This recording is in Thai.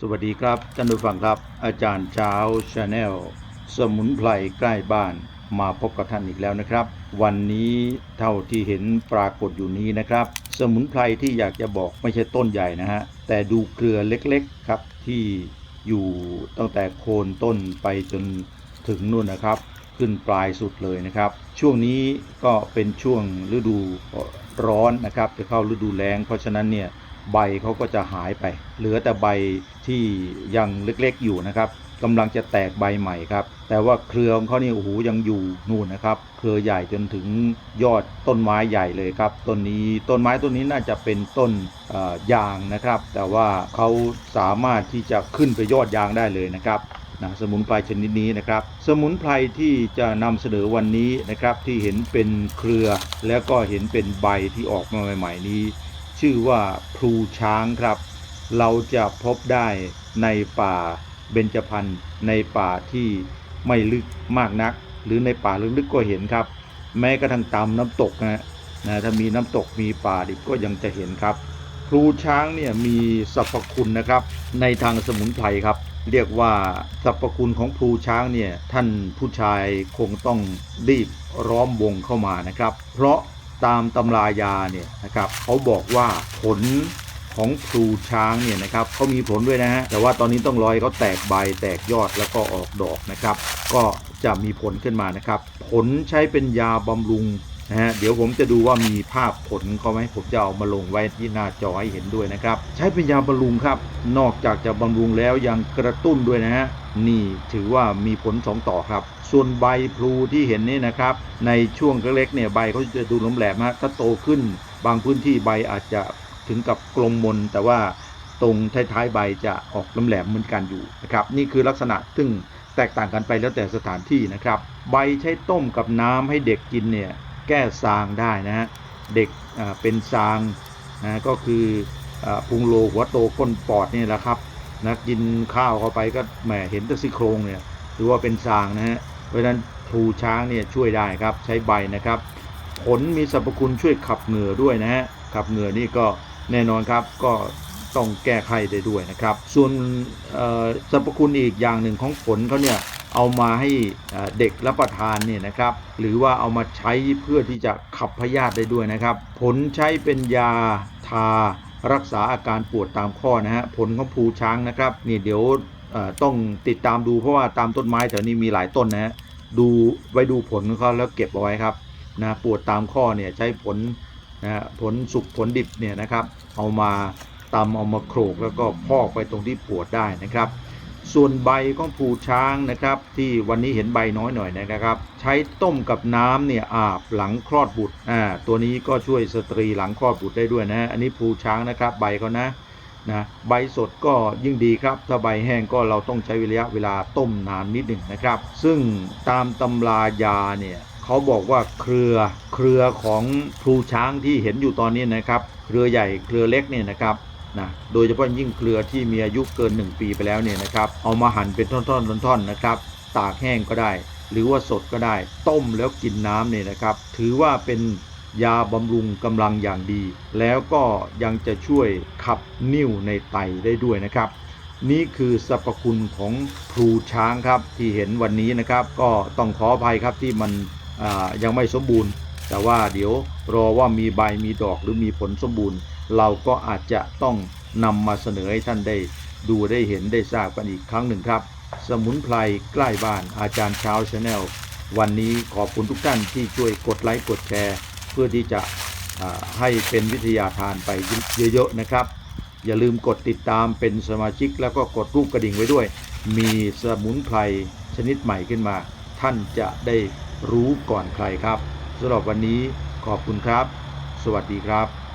สวัสดีครับท่านผู้ฟังครับ อาจารย์เช้าชาแนลสมุนไพรใกล้บ้านมาพบกับท่านอีกแล้วนะครับ วันนี้เท่าที่เห็นปรากฏอยู่นี้นะครับ สมุนไพรที่อยากจะบอกไม่ใช่ต้นใหญ่นะฮะแต่ดูเครือเล็กๆครับที่อยู่ตั้งแต่โคนต้นไปจนถึงนู่นนะครับ ขึ้นปลายสุดเลยนะครับ ช่วงนี้ก็เป็นช่วงฤดูร้อนนะครับจะเข้าฤดูแล้งเพราะฉะนั้นเนี่ย ใบเขาก็จะหายไป เหลือแต่ใบที่ยังเล็กๆอยู่นะครับกำลังจะแตกใบใหม่ครับ แต่ว่าเครือของเขานี่โอ้โหยังอยู่นู่นนะครับ เครือใหญ่จนถึงยอดต้นไม้ใหญ่เลยครับ ต้นนี้ต้นไม้ต้นนี้น่าจะเป็นต้นยางนะครับ แต่ว่าเขาสามารถที่จะขึ้นไปยอดยางได้เลยนะครับนะสมุนไพรชนิดนี้นะครับ สมุนไพรที่จะนำเสนอวันนี้นะครับที่เห็นเป็นเครือแล้วก็เห็นเป็นใบที่ออกมาใหม่ ๆ นี้ ชื่อว่าพลูช้างครับ เราจะพบได้ในป่าเบญจพรรณในป่าที่ไม่ลึกมากนัก หรือในป่าลึกๆก็เห็นครับ แม้กระทั่งตามน้ำตกนะนะถ้ามีน้ำตกมีป่าดิบก็ยังจะเห็นครับ พลูช้างเนี่ยมีสรรพคุณนะครับ ในทางสมุนไพรครับ เรียกว่าสรรพคุณของพลูช้างเนี่ยท่านผู้ชายคงต้องรีบร้อมวงเข้ามานะครับ เพราะ ตามตำรายาเนี่ยนะครับเขาบอกว่าผลของพลูช้างเนี่ยนะครับเขามีผลด้วยนะฮะแต่ว่าตอนนี้ต้องรอให้เขาแตกใบแตกยอดแล้วก็ออกดอกนะครับ ก็จะมีผลขึ้นมานะครับ ผลใช้เป็นยาบำรุงนะฮะเดี๋ยวผมจะดูว่ามีภาพผลเขาไหมผมจะเอามาลงไว้ที่หน้าจอให้เห็นด้วยนะครับ ใช้เป็นยาบำรุงครับ นอกจากจะบำรุงแล้วยังกระตุ้นด้วยนะฮะ นี่ถือว่ามีผลสองต่อครับ ส่วนใบพลูที่เห็นนี่นะครับ ในช่วงเล็กๆเนี่ยใบเขาจะดูล้มแหลมฮะถ้าโตขึ้น บางพื้นที่ใบอาจจะถึงกับกลมมน แต่ว่าตรงท้ายๆใบจะออกล้มแหลมเหมือนกันอยู่นะครับ นี่คือลักษณะซึ่งแตกต่างกันไปแล้วแต่สถานที่นะครับ ใบใช้ต้มกับน้ำให้เด็กกินเนี่ยแก้ซางได้นะฮะเด็กเป็นซางนะก็คือพุงโลหัวโตก้นปอดนี่แหละครับ นะกินข้าวเข้าไปก็แหมเห็นต่ซี่โครงเนี่ยถือว่าเป็นซางนะฮะเพราะฉะนั้นพลูช้างเนี่ยช่วยได้ครับใช้ใบนะครับผลมีสรรพคุณช่วยขับเหงื่อด้วยนะฮะขับเหงื่อนี่ก็แน่นอนครับก็ต้องแก้ไขได้ด้วยนะครับ ส่วนสรรพคุณอีกอย่างหนึ่งของผลเขาเนี่ยเอามาให้เอ่อเด็กรับประทานเนี่ยนะครับ หรือว่าเอามาใช้เพื่อที่จะขับพยาธิได้ด้วยนะครับ ผลใช้เป็นยาทา รักษาอาการปวดตามข้อนะฮะผลของภูช้างนะครับนี่เดี๋ยวต้องติดตามดูเพราะว่าตามต้นไม้แถวนี้มีหลายต้นนะฮะดูไว้ดูผลของเขาแล้วเก็บเอาไว้ครับนะปวดตามข้อเนี่ยใช้ผลนะฮะผลสุกผลดิบเนี่ยนะครับเอามาตำเอามาโขลกแล้วก็พอกไปตรงที่ปวดได้นะครับ ส่วนใบของผูช้างนะครับ ที่วันนี้เห็นใบน้อยหน่อยนะครับ ใช้ต้มกับน้ำเนี่ยอาบหลังคลอดบุตรอ่าตัวนี้ก็ช่วยสตรีหลังคลอดบุตรได้ด้วยนะ อันนี้ผูช้างนะครับ ใบเขานะนะใบสดก็ยิ่งดีครับ ถ้าใบแห้งก็เราต้องใช้ระยะเวลาต้มนานนิดหนึ่งนะครับ ซึ่งตามตำรายาเนี่ยเขาบอกว่าเครือเครือของพลูช้างที่เห็นอยู่ตอนนี้นะครับ เครือใหญ่เครือเล็กเนี่ยนะครับ นะโดยเฉพาะยิ่งเครือที่มีอายุเกิน 1 ปีไปแล้วเนี่ยนะครับเอามาหั่นเป็นท่อนๆท่อนๆนะครับตากแห้งก็ได้ หรือว่าสดก็ได้ ต้มแล้วกินน้ำเนี่ยนะครับ ถือว่าเป็นยาบำรุงกำลังอย่างดี แล้วก็ยังจะช่วยขับนิ่วในไตได้ด้วยนะครับ นี่คือสรรพคุณของพลูช้างครับที่เห็นวันนี้นะครับ ก็ต้องขออภัยครับที่มันยังไม่สมบูรณ์ แต่ว่าเดี๋ยวรอว่ามีใบมีดอกหรือมีผลสมบูรณ์ เราก็อาจจะต้องนำมาเสนอให้ท่านได้ดูได้เห็นได้ทราบกันอีกครั้งหนึ่งครับ สมุนไพรใกล้บ้านอาจารย์เช้าชาแนลวันนี้ขอบคุณทุกท่านที่ช่วยกดไลค์กดแชร์ เพื่อที่จะให้เป็นวิทยาทานไปเยอะๆนะครับ อย่าลืมกดติดตามเป็นสมาชิกแล้วก็กดรูปกระดิ่งไว้ด้วย มีสมุนไพรชนิดใหม่ขึ้นมา ท่านจะได้รู้ก่อนใครครับสำหรับวันนี้ขอบคุณครับ สวัสดีครับ